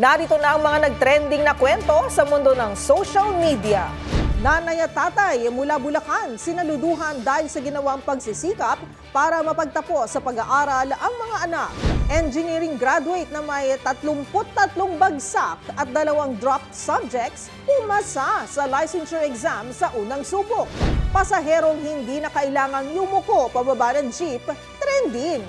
Narito na ang mga nagtrending na kwento sa mundo ng social media. Nanay at tatay mula Bulacan sinaluduhan dahil sa ginawang pagsisikap para mapagtapos sa pag-aaral ang mga anak. Engineering graduate na may 33 bagsak at dalawang dropped subjects pumasa sa licensure exam sa unang subok. Pasaherong hindi na kailangang yumuko pababa ng jeep, trending.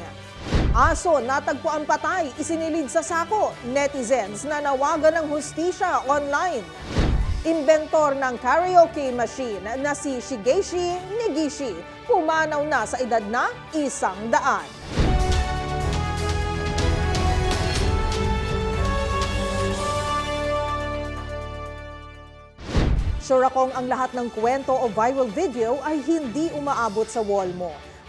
Aso natagpuan patay, isinilid sa sako. Netizens na nawagan ng hustisya online. Inventor ng karaoke machine na si Shigeshi Negishi pumanaw na sa edad na isang daan. Sure akong ang lahat ng kwento o viral video ay hindi umaabot sa wall mo.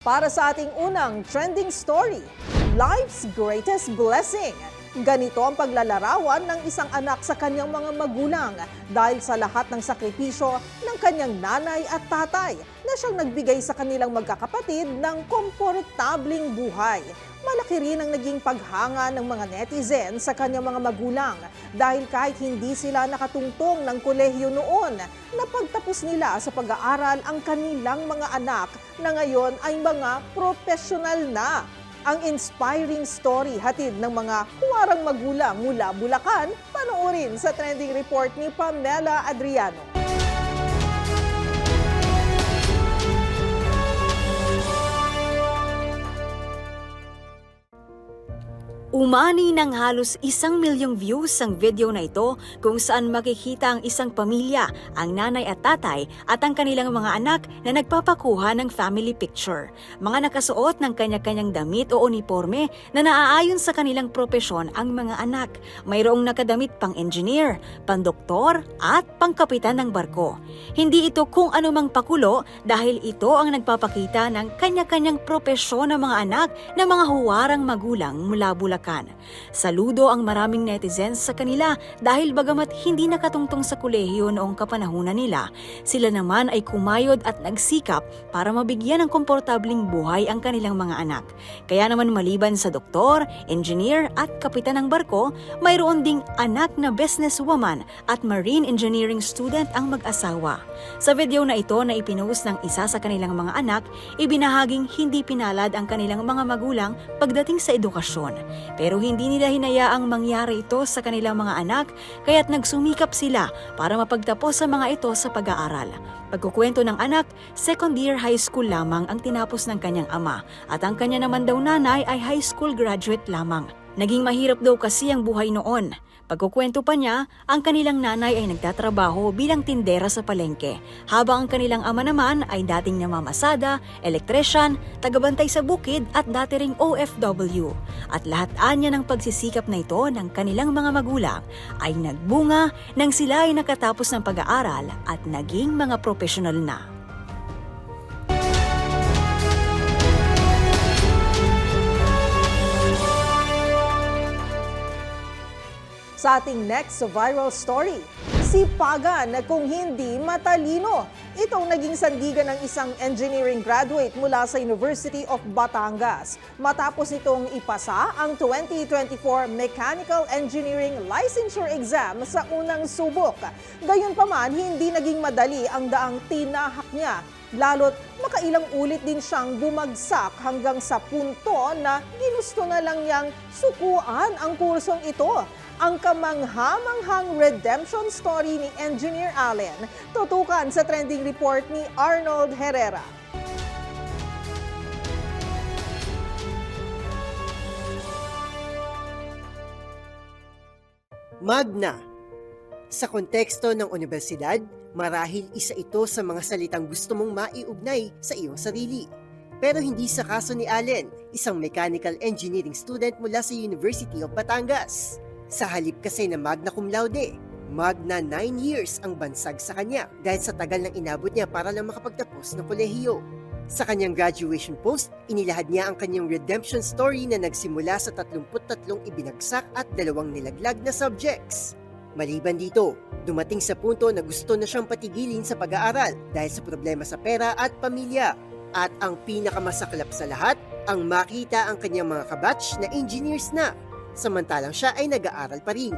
Para sa ating unang trending story, Life's Greatest Blessing. Ganito ang paglalarawan ng isang anak sa kanyang mga magulang dahil sa lahat ng sakripisyo ng kanyang nanay at tatay na siyang nagbigay sa kanilang magkakapatid ng komportabling buhay. Malaki rin ang naging paghanga ng mga netizen sa kanyang mga magulang dahil kahit hindi sila nakatungtong ng kolehiyo noon, napagtapos nila sa pag-aaral ang kanilang mga anak na ngayon ay mga profesional na. Ang inspiring story hatid ng mga huwarang magulang mula Bulacan, panoorin sa trending report ni Pamela Adriano. Umani ng halos isang milyong views ang video na ito kung saan makikita ang isang pamilya, ang nanay at tatay at ang kanilang mga anak na nagpapakuha ng family picture. Mga nakasuot ng kanya-kanyang damit o uniforme na naaayon sa kanilang propesyon ang mga anak. Mayroong nakadamit pang engineer, pandoktor at pangkapitan ng barko. Hindi ito kung anumang pakulo dahil ito ang nagpapakita ng kanya-kanyang propesyon ng mga anak ng mga huwarang magulang mula Bulacan. Saludo ang maraming netizens sa kanila dahil bagamat hindi nakatungtong sa kolehiyo noong kapanahunan nila, sila naman ay kumayod at nagsikap para mabigyan ng komportabling buhay ang kanilang mga anak. Kaya naman maliban sa doktor, engineer at kapitan ng barko, mayroon ding anak na businesswoman at marine engineering student ang mag-asawa. Sa video na ito na ipinost ng isa sa kanilang mga anak, ibinahaging hindi pinalad ang kanilang mga magulang pagdating sa edukasyon. Pero hindi nila hinayaang mangyari ito sa kanilang mga anak kaya't nagsumikap sila para mapagtapos sa mga ito sa pag-aaral. Pagkukwento ng anak, second year high school lamang ang tinapos ng kanyang ama at ang kanya naman daw nanay ay high school graduate lamang. Naging mahirap daw kasi ang buhay noon. Pagkukwento pa niya, ang kanilang nanay ay nagtatrabaho bilang tindera sa palengke, habang ang kanilang ama naman ay dating namamasada, elektrisyan, tagabantay sa bukid at dati ring OFW. At lahat anya ng pagsisikap na ito ng kanilang mga magulang ay nagbunga nang sila ay nakatapos ng pag-aaral at naging mga profesional na. Sa ating next viral story, si Pagan na kung hindi matalino. Itong naging sandigan ng isang engineering graduate mula sa University of Batangas. Matapos itong ipasa ang 2024 Mechanical Engineering Licensure Exam sa unang subok. Gayunpaman, hindi naging madali ang daang tinahak niya lalo't makailang ulit din siyang bumagsak hanggang sa punto na ginusto na lang niyang sukuan ang kursong ito. Ang kamanghamanghang redemption story ni Engineer Allen, tutukan sa trending report ni Arnold Herrera. Magna. Sa konteksto ng universidad, marahil isa ito sa mga salitang gusto mong maiugnay sa iyong sarili. Pero hindi sa kaso ni Allen, isang mechanical engineering student mula sa University of Batangas. Sa halip kasi na magna cum laude, magna 9 years ang bansag sa kanya dahil sa tagal ng inabot niya para lang makapagtapos ng kolehiyo. Sa kanyang graduation post, inilahad niya ang kanyang redemption story na nagsimula sa 33 ibinagsak at dalawang nilaglag na subjects. Maliban dito, dumating sa punto na gusto na siyang patigilin sa pag-aaral dahil sa problema sa pera at pamilya. At ang pinakamasaklap sa lahat, ang makita ang kanyang mga kabatch na engineers na, samantalang siya ay nag-aaral pa rin.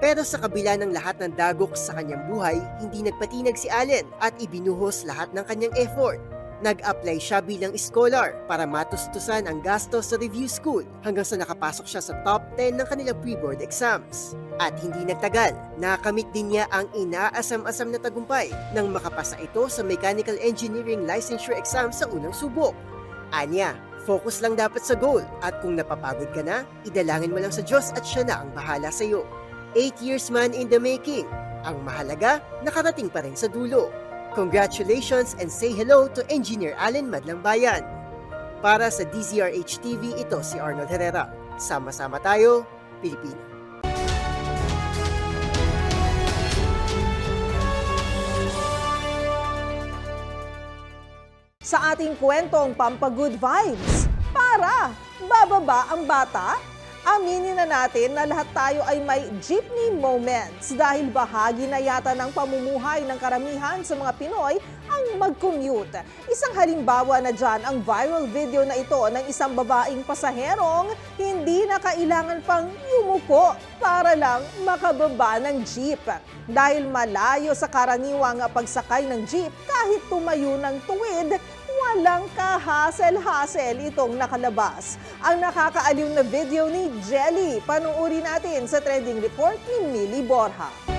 Pero sa kabila ng lahat ng dagok sa kanyang buhay, hindi nagpatinag si Allen at ibinuhos lahat ng kanyang effort. Nag-apply siya bilang scholar para matustusan ang gastos sa review school hanggang sa nakapasok siya sa top 10 ng kanilang pre-board exams. At hindi nagtagal, nakamit din niya ang inaasam-asam na tagumpay nang makapasa ito sa Mechanical Engineering Licensure exam sa unang subok. Anya, focus lang dapat sa goal at kung napapagod ka na, idalangin mo lang sa Diyos at siya na ang bahala sa iyo. 8 years man in the making. Ang mahalaga, nakarating pa rin sa dulo. Congratulations and say hello to Engineer Allen Madlang Bayan. Para sa DZRH TV, ito si Arnold Herrera. Sama-sama tayo, Pilipino. Ating kwentong Pampagood Vibes, para bababa ang bata, aminin na natin na lahat tayo ay may jeepney moments dahil bahagi na yata ng pamumuhay ng karamihan sa mga Pinoy ang mag-commute. Isang halimbawa na dyan ang viral video na ito ng isang babaeng pasaherong hindi na kailangan pang yumuko para lang makababa ng jeep. Dahil malayo sa karaniwang pagsakay ng jeep kahit tumayo ng tuwid, walang kahasel-hasel itong nakalabas. Ang nakakaaliw na video ni Jelly, panuuri natin sa trending report ni Millie Borja.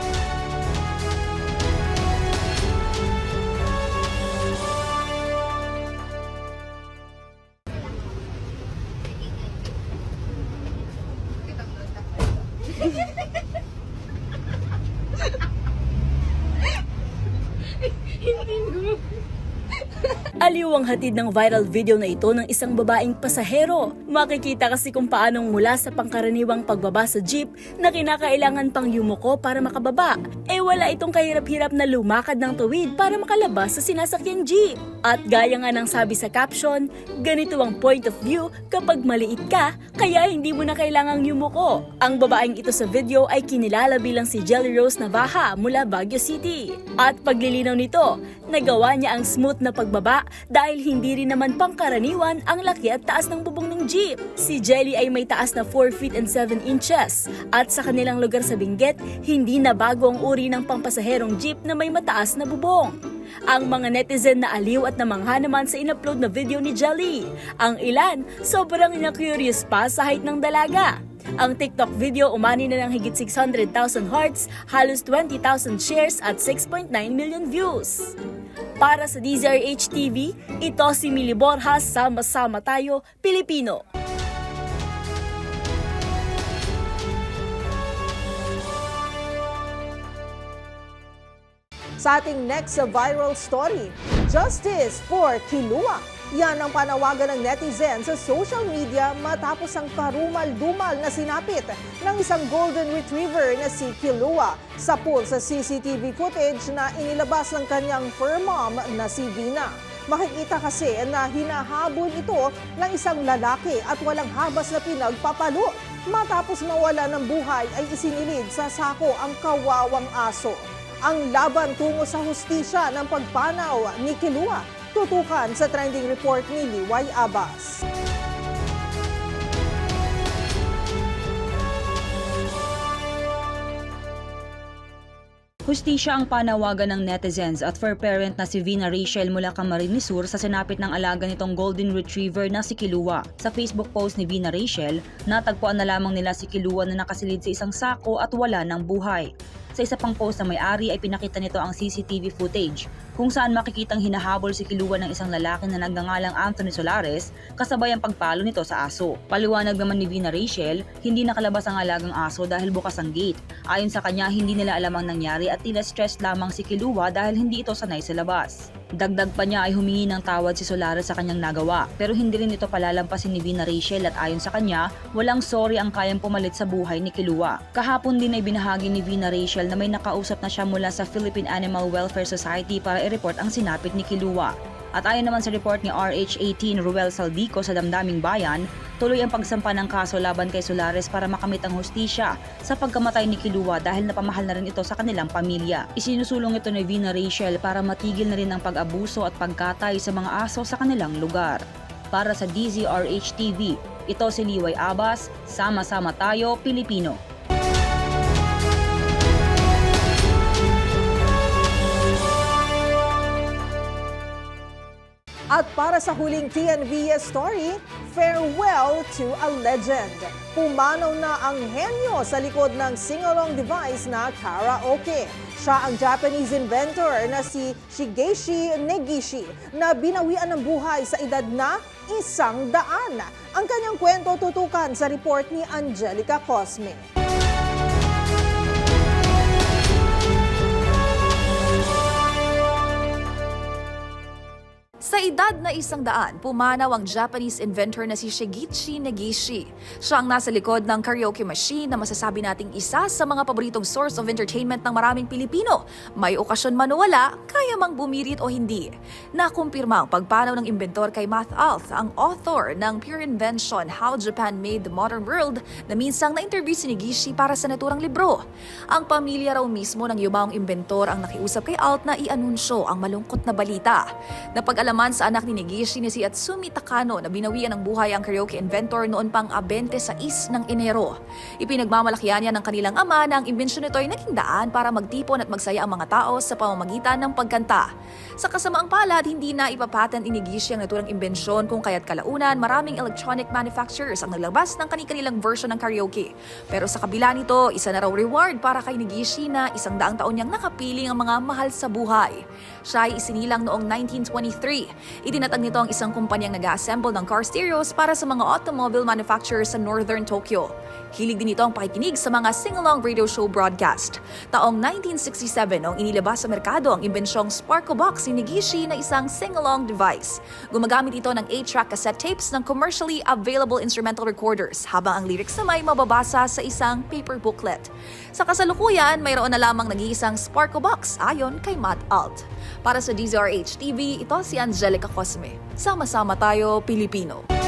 Ang hatid ng viral video na ito ng isang babaeng pasahero. Makikita kasi kung paanong mula sa pangkaraniwang pagbaba sa jeep na kinakailangan pang yumuko para makababa, eh wala itong kahirap-hirap na lumakad ng tuwid para makalabas sa sinasakyang jeep. At gaya nga ng sabi sa caption, ganito ang point of view kapag maliit ka, kaya hindi mo na kailangang yumuko. Ang babaeng ito sa video ay kinilala bilang si Jelly Rose Navaja mula Baguio City. At paglilinaw nito, nagawa niya ang smooth na pagbaba dahil hindi rin naman pangkaraniwan ang laki at taas ng bubong ng jeep. Si Jelly ay may taas na 4 feet and 7 inches at sa kanilang lugar sa Benguet, hindi na bago ang uri ng pampasaherong jeep na may mataas na bubong. Ang mga netizen na aliw at namangha naman sa inupload na video ni Jelly. Ang ilan, sobrang na-curious pa sa height ng dalaga. Ang TikTok video umani na ng higit 600,000 hearts, halos 20,000 shares at 6.9 million views. Para sa DZRH TV, ito si Mili Borjas, sama-sama tayo, Pilipino. Sa ating next viral story, Justice for Kilua. Yan ang panawagan ng netizen sa social media matapos ang karumal-dumal na sinapit ng isang golden retriever na si Kilua sa pool sa CCTV footage na inilabas ng kanyang fur mom na si Vina. Makikita kasi na hinahabol ito ng isang lalaki at walang habas na pinagpapalo. Matapos mawala ng buhay ay isinilid sa sako ang kawawang aso ang laban tungo sa hustisya ng pagpanaw ni Kilua. Tutukan sa trending report ni Liway Abbas. Hustisya ang panawagan ng netizens at for parent na si Vina Rachel mula Camarines sa sinapit ng alaga nitong golden retriever na si Kilua. Sa Facebook post ni Vina Rachel, natagpuan na lamang nila si Kilua na nakasilid sa isang sako at wala ng buhay. Sa isa pang post na may-ari ay pinakita nito ang CCTV footage kung saan makikitang hinahabol si Kilua ng isang lalaki na nagngangalang Anthony Solares kasabay ang pagpalo nito sa aso. Paliwanag naman ni Vina Rachel, hindi nakalabas ang alagang aso dahil bukas ang gate. Ayon sa kanya, hindi nila alam ang nangyari at tila stress lamang si Kilua dahil hindi ito sanay sa labas. Dagdag pa niya ay humingi ng tawad si Solares sa kanyang nagawa pero hindi rin ito palalampasin ni Vina Rachel at ayon sa kanya, walang sorry ang kayang pumalit sa buhay ni Kilua. Kahapon din ay binahagi ni Vina Rachel na may nakausap na siya mula sa Philippine Animal Welfare Society para i-report ang sinapit ni Kilua. At ayon naman sa report ni RH18 Ruel Saldico sa Damdaming Bayan, tuloy ang pagsampa ng kaso laban kay Solares para makamit ang hustisya sa pagkamatay ni Kilua dahil napamahal na rin ito sa kanilang pamilya. Isinusulong ito ni Vina Rachel para matigil na rin ang pag-abuso at pagkatay sa mga aso sa kanilang lugar. Para sa DZRH TV, ito si Liway Abbas, Sama-sama tayo, Pilipino. At para sa huling TNVS story, farewell to a legend. Pumanaw na ang henyo sa likod ng sing-along device na karaoke. Siya ang Japanese inventor na si Shigeshi Negishi na binawian ng buhay sa edad na isang daan. Ang kanyang kwento tutukan sa report ni Angelica Cosme. Sa edad na isang daan, pumanaw ang Japanese inventor na si Shigechi Negishi. Siya ang nasa likod ng karaoke machine na masasabi nating isa sa mga paboritong source of entertainment ng maraming Pilipino. May okasyon man o wala, kaya mang bumirit o hindi. Nakumpirma ang pagpanaw ng inventor kay Math Alth, ang author ng Pure Invention, How Japan Made the Modern World, na minsang na-interview si Negishi para sa naturang libro. Ang pamilya raw mismo ng yumaong inventor ang nakiusap kay Alt na i-anunsyo ang malungkot na balita. Napag-alaman sa anak ni Negishi ni si Atsumi Takano na binawian ng buhay ang karaoke inventor noon pang 26 ng Enero. Ipinagmamalakihan niya ng kanilang ama na ang imbensyon nito ay naging daan para magtipon at magsaya ang mga tao sa pamamagitan ng pagkanta. Sa kasamaang palad, hindi na ipapatent ni Negishi ang naturang imbensyon kung kaya't kalaunan maraming electronic manufacturers ang naglabas ng kani-kanilang version ng karaoke. Pero sa kabila nito, isa na raw reward para kay Negishi na isang daang taon niyang nakapiling ang mga mahal sa buhay. Siya ay isinilang noong 1923. Itinatag nito ang isang kumpanyang nag-assemble ng car stereos para sa mga automobile manufacturers sa northern Tokyo. Hilig din ito ang pakikinig sa mga sing-along radio show broadcast. Taong 1967 noong inilabas sa merkado ang imbensyong Sparko Box ni Negishi na isang sing-along device. Gumagamit ito ng 8-track cassette tapes ng commercially available instrumental recorders habang ang lyrics na may mababasa sa isang paper booklet. Sa kasalukuyan, mayroon na lamang nag-iisang Sparko Box ayon kay Matt Alt. Para sa DZRH TV, ito si Angelica Cosme. Sama-sama tayo, Pilipino.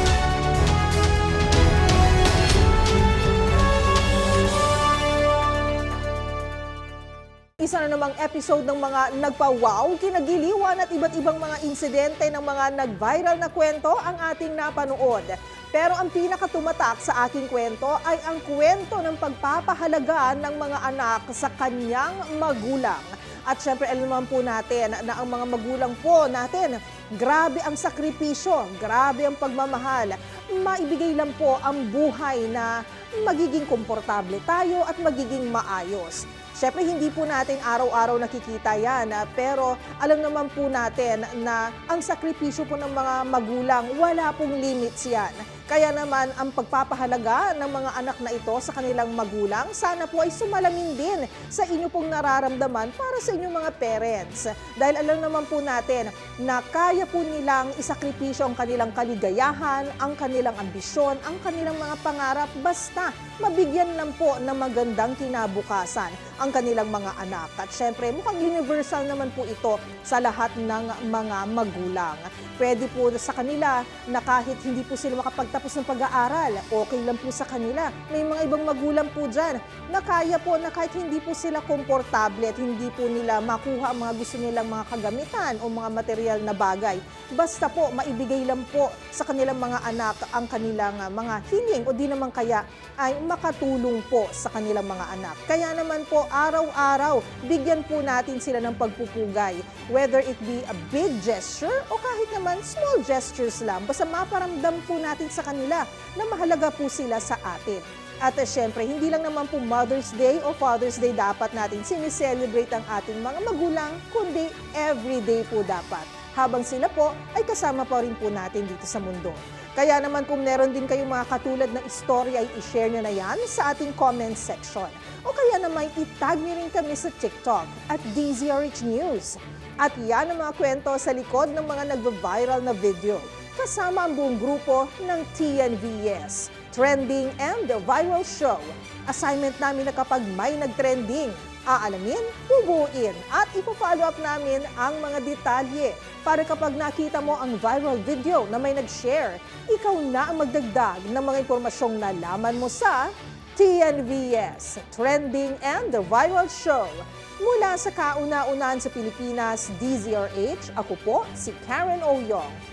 Isa na namang episode ng mga nagpa-wow, kinagiliwan at iba't ibang mga insidente ng mga nag-viral na kwento ang ating napanood. Pero ang pinakatumatak sa aking kwento ay ang kwento ng pagpapahalaga ng mga anak sa kanyang magulang. At syempre, alam naman po natin na ang mga magulang po natin, grabe ang sakripisyo, grabe ang pagmamahal. Maibigay lang po ang buhay na magiging komportable tayo at magiging maayos. Siyempre, hindi po natin araw-araw nakikita yan, ah, pero alam naman po natin na ang sakripisyo po ng mga magulang, wala pong limits yan. Kaya naman, ang pagpapahalaga ng mga anak na ito sa kanilang magulang, sana po ay sumalamin din sa inyo pong nararamdaman para sa inyong mga parents. Dahil alam naman po natin na kaya po nilang isakripisyo ang kanilang kaligayahan, ang kanilang ambisyon, ang kanilang mga pangarap, basta mabigyan lang po ng magandang kinabukasan ang kanilang mga anak. At syempre, mukhang universal naman po ito sa lahat ng mga magulang. Pwede po sa kanila na kahit hindi po sila makapagtapos ng pag-aaral, okay lang po sa kanila. May mga ibang magulang po dyan na kaya po na kahit hindi po sila komportable at hindi po nila makuha ang mga gusto nilang mga kagamitan o mga material na bagay. Basta po, maibigay lang po sa kanilang mga anak ang kanilang ah, mga hiling o di naman kaya ay makatulong po sa kanilang mga anak. Kaya naman po, araw-araw, bigyan po natin sila ng pagpupugay. Whether it be a big gesture o kahit naman small gestures lang. Basta maparamdam po natin sa kanila na mahalaga po sila sa atin. At uh, syempre, hindi lang naman po Mother's Day o Father's Day dapat natin sineselebrate ang ating mga magulang, kundi everyday po dapat. Habang sila po ay kasama pa rin po natin dito sa mundo. Kaya naman kung meron din kayong mga katulad na istorya ay i-share nyo na yan sa ating comment section. O kaya naman itag nyo rin kami sa TikTok at DZRH News. At yan ang mga kwento sa likod ng mga nagva-viral na video. Kasama ang buong grupo ng TNVS, Trending and the Viral Show. Assignment namin na kapag may nag-trending, aalamin, bubuin at ipo-follow up namin ang mga detalye para kapag nakita mo ang viral video na may nag-share, ikaw na ang magdagdag ng mga impormasyong nalaman mo sa TNVS, Trending and the Viral Show. Mula sa kauna-unahan sa Pilipinas, DZRH, ako po si Karen Oyong.